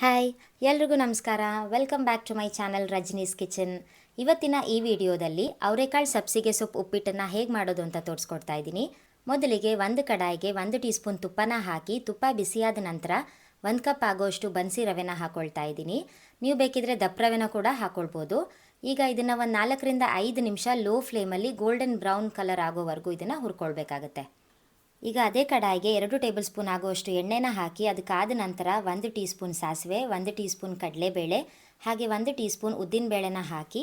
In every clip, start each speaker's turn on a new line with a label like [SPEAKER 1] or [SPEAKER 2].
[SPEAKER 1] Hi ಎಲ್ರಿಗೂ ನಮಸ್ಕಾರ. Welcome back to my channel Rajani's kitchen ಇವತ್ತಿನ ಈ ವಿಡಿಯೋದಲ್ಲಿ ಅವರೆಕಾಳು ಸಬ್ಸಿಗೆ ಸೊಪ್ಪು ಉಪ್ಪಿಟ್ಟನ್ನು ಹೇಗೆ ಮಾಡೋದು ಅಂತ ತೋರಿಸ್ಕೊಡ್ತಾ ಇದ್ದೀನಿ. ಮೊದಲಿಗೆ ಒಂದು ಕಡಾಯಿಗೆ ಒಂದು ಟೀ ಸ್ಪೂನ್ ತುಪ್ಪನ ಹಾಕಿ ತುಪ್ಪ ಬಿಸಿಯಾದ ನಂತರ ಒಂದು ಕಪ್ ಆಗೋಷ್ಟು ಬನ್ಸಿ ರವೆನ ಹಾಕೊಳ್ತಾ ಇದ್ದೀನಿ. ನೀವು ಬೇಕಿದ್ರೆ ದಪ್ಪ ರವೆನ ಕೂಡ ಹಾಕೊಳ್ಬೋದು. ಈಗ ಇದನ್ನು ಒಂದು ನಾಲ್ಕರಿಂದ ಐದು ನಿಮಿಷ ಲೋ ಫ್ಲೇಮಲ್ಲಿ ಗೋಲ್ಡನ್ ಬ್ರೌನ್ ಕಲರ್ ಆಗೋವರೆಗೂ ಇದನ್ನು ಹುರ್ಕೊಳ್ಬೇಕಾಗತ್ತೆ. ಈಗ ಅದೇ ಕಡಾಯಿಗೆ ಎರಡು ಟೇಬಲ್ ಸ್ಪೂನ್ ಆಗುವಷ್ಟು ಎಣ್ಣೆನ ಹಾಕಿ ಅದಕ್ಕಾದ ನಂತರ ಒಂದು ಟೀ ಸ್ಪೂನ್ ಸಾಸಿವೆ, ಒಂದು ಟೀ ಸ್ಪೂನ್ ಕಡಲೆಬೇಳೆ, ಹಾಗೆ ಒಂದು ಟೀ ಸ್ಪೂನ್ ಉದ್ದಿನಬೇಳೆನ ಹಾಕಿ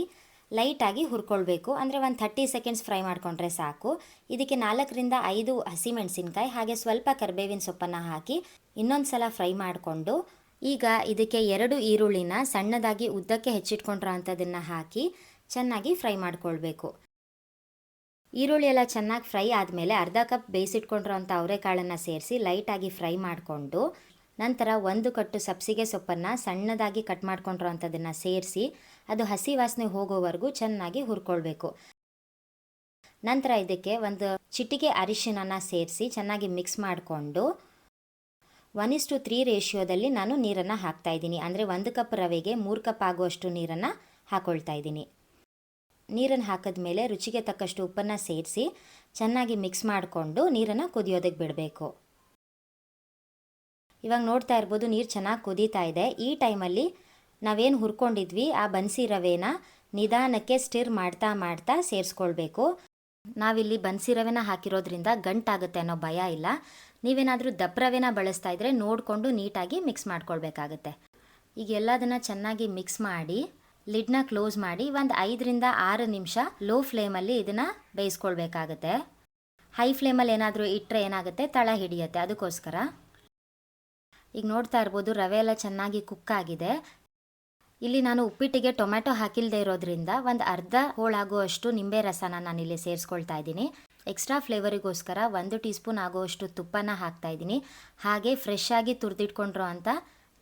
[SPEAKER 1] ಲೈಟಾಗಿ ಹುರ್ಕೊಳ್ಬೇಕು. ಅಂದರೆ ಒಂದು ಥರ್ಟಿ ಸೆಕೆಂಡ್ಸ್ ಫ್ರೈ ಮಾಡಿಕೊಂಡ್ರೆ ಸಾಕು. ಇದಕ್ಕೆ ನಾಲ್ಕರಿಂದ ಐದು ಹಸಿಮೆಣಸಿನ್ಕಾಯಿ, ಹಾಗೆ ಸ್ವಲ್ಪ ಕರಿಬೇವಿನ ಸೊಪ್ಪನ್ನು ಹಾಕಿ ಇನ್ನೊಂದು ಸಲ ಫ್ರೈ ಮಾಡಿಕೊಂಡು ಈಗ ಇದಕ್ಕೆ ಎರಡು ಈರುಳ್ಳಿನ ಸಣ್ಣದಾಗಿ ಉದ್ದಕ್ಕೆ ಹೆಚ್ಚಿಟ್ಕೊಂಡಿರೋ ಅಂಥದ್ದನ್ನು ಹಾಕಿ ಚೆನ್ನಾಗಿ ಫ್ರೈ ಮಾಡ್ಕೊಳ್ಬೇಕು. ಈರುಳ್ಳಿ ಎಲ್ಲ ಚೆನ್ನಾಗಿ ಫ್ರೈ ಆದಮೇಲೆ ಅರ್ಧ ಕಪ್ ಬೇಯಿಸಿಟ್ಕೊಂಡಿರೋಂಥ ಅವರೆಕಾಳನ್ನು ಸೇರಿಸಿ ಲೈಟಾಗಿ ಫ್ರೈ ಮಾಡಿಕೊಂಡು ನಂತರ ಒಂದು ಕಟ್ಟು ಸಬ್ಸಿಗೆ ಸೊಪ್ಪನ್ನು ಸಣ್ಣದಾಗಿ ಕಟ್ ಮಾಡ್ಕೊಂಡಿರೋ ಅಂಥದ್ದನ್ನು ಸೇರಿಸಿ ಅದು ಹಸಿ ವಾಸನೆ ಹೋಗೋವರೆಗೂ ಚೆನ್ನಾಗಿ ಹುರ್ಕೊಳ್ಬೇಕು. ನಂತರ ಇದಕ್ಕೆ ಒಂದು ಚಿಟಿಕೆ ಅರಿಶಿನನ ಸೇರಿಸಿ ಚೆನ್ನಾಗಿ ಮಿಕ್ಸ್ ಮಾಡಿಕೊಂಡು ಒನ್ ಇಸ್ ಟು ತ್ರೀ ರೇಷಿಯೋದಲ್ಲಿ ನಾನು ನೀರನ್ನು ಹಾಕ್ತಾ ಇದ್ದೀನಿ. ಅಂದರೆ ಒಂದು ಕಪ್ ರವೆಗೆ ಮೂರು ಕಪ್ ಆಗುವಷ್ಟು ನೀರನ್ನು ಹಾಕ್ಕೊಳ್ತಾ ಇದ್ದೀನಿ. ನೀರನ್ನು ಹಾಕಿದ್ಮೇಲೆ ರುಚಿಗೆ ತಕ್ಕಷ್ಟು ಉಪ್ಪನ್ನು ಸೇರಿಸಿ ಚೆನ್ನಾಗಿ ಮಿಕ್ಸ್ ಮಾಡಿಕೊಂಡು ನೀರನ್ನು ಕುದಿಯೋದಕ್ಕೆ ಬಿಡಬೇಕು. ಇವಾಗ ನೋಡ್ತಾ ಇರ್ಬೋದು ನೀರು ಚೆನ್ನಾಗಿ ಕುದೀತಾ ಇದೆ. ಈ ಟೈಮಲ್ಲಿ ನಾವೇನು ಹುರ್ಕೊಂಡಿದ್ವಿ, ಆ ಬನ್ಸಿ ರವೆನ ನಿಧಾನಕ್ಕೆ ಸ್ಟಿರ್ ಮಾಡ್ತಾ ಮಾಡ್ತಾ ಸೇರಿಸ್ಕೊಳ್ಬೇಕು. ನಾವಿಲ್ಲಿ ಬನ್ಸಿ ರವೆನ ಹಾಕಿರೋದ್ರಿಂದ ಗಂಟಾಗುತ್ತೆ ಅನ್ನೋ ಭಯ ಇಲ್ಲ. ನೀವೇನಾದರೂ ದಪ್ಪ ರವೆನ ಬಳಸ್ತಾ ಇದ್ರೆ ನೋಡಿಕೊಂಡು ನೀಟಾಗಿ ಮಿಕ್ಸ್ ಮಾಡ್ಕೊಳ್ಬೇಕಾಗತ್ತೆ. ಈಗ ಎಲ್ಲದನ್ನು ಚೆನ್ನಾಗಿ ಮಿಕ್ಸ್ ಮಾಡಿ ಲಿಡ್ನ ಕ್ಲೋಸ್ ಮಾಡಿ ಒಂದು ಐದರಿಂದ ಆರು ನಿಮಿಷ ಲೋ ಫ್ಲೇಮಲ್ಲಿ ಇದನ್ನು ಬೇಯಿಸ್ಕೊಳ್ಬೇಕಾಗತ್ತೆ. ಹೈ ಫ್ಲೇಮಲ್ಲಿ ಏನಾದರೂ ಇಟ್ಟರೆ ಏನಾಗುತ್ತೆ? ತಳ ಹಿಡಿಯುತ್ತೆ. ಅದಕ್ಕೋಸ್ಕರ. ಈಗ ನೋಡ್ತಾ ಇರ್ಬೋದು, ರವೆ ಎಲ್ಲ ಚೆನ್ನಾಗಿ ಕುಕ್ ಆಗಿದೆ. ಇಲ್ಲಿ ನಾನು ಉಪ್ಪಿಟ್ಟಿಗೆ ಟೊಮೆಟೊ ಹಾಕಿಲ್ಲದೆ ಇರೋದ್ರಿಂದ ಒಂದು ಅರ್ಧ ಹೋಳಾಗುವಷ್ಟು ನಿಂಬೆ ರಸನ ನಾನು ಇಲ್ಲಿ ಸೇರಿಸ್ಕೊಳ್ತಾ ಇದ್ದೀನಿ. ಎಕ್ಸ್ಟ್ರಾ ಫ್ಲೇವರಿಗೋಸ್ಕರ ಒಂದು ಟೀ ಸ್ಪೂನ್ ಆಗುವಷ್ಟು ತುಪ್ಪನ ಹಾಕ್ತಾ ಇದ್ದೀನಿ. ಹಾಗೆ ಫ್ರೆಶ್ ಆಗಿ ತುರಿದಿಟ್ಕೊಂಡಿರೋ ಅಂಥ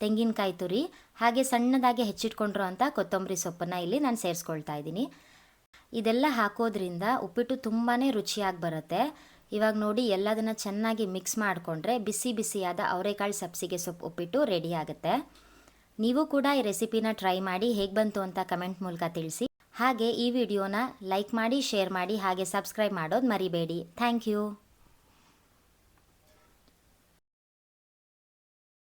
[SPEAKER 1] ತೆಂಗಿನಕಾಯಿ ತುರಿ, ಹಾಗೆ ಸಣ್ಣದಾಗಿ ಹೆಚ್ಚಿಟ್ಕೊಂಡಿರೋ ಅಂಥ ಕೊತ್ತಂಬರಿ ಸೊಪ್ಪನ್ನು ಇಲ್ಲಿ ನಾನು ಸೇರಿಸ್ಕೊಳ್ತಾ ಇದ್ದೀನಿ. ಇದೆಲ್ಲ ಹಾಕೋದ್ರಿಂದ ಉಪ್ಪಿಟ್ಟು ತುಂಬಾ ರುಚಿಯಾಗಿ ಬರುತ್ತೆ. ಇವಾಗ ನೋಡಿ ಎಲ್ಲದನ್ನ ಚೆನ್ನಾಗಿ ಮಿಕ್ಸ್ ಮಾಡಿಕೊಂಡ್ರೆ ಬಿಸಿ ಬಿಸಿಯಾದ ಅವರೆಕಾಳು ಸಬ್ಸಿಗೆ ಸೊಪ್ಪು ಉಪ್ಪಿಟ್ಟು ರೆಡಿ ಆಗುತ್ತೆ. ನೀವು ಕೂಡ ಈ ರೆಸಿಪಿನ ಟ್ರೈ ಮಾಡಿ ಹೇಗೆ ಬಂತು ಅಂತ ಕಮೆಂಟ್ ಮೂಲಕ ತಿಳಿಸಿ. ಹಾಗೆ ಈ ವಿಡಿಯೋನ ಲೈಕ್ ಮಾಡಿ, ಶೇರ್ ಮಾಡಿ, ಹಾಗೆ ಸಬ್ಸ್ಕ್ರೈಬ್ ಮಾಡೋದು ಮರಿಬೇಡಿ. Thank you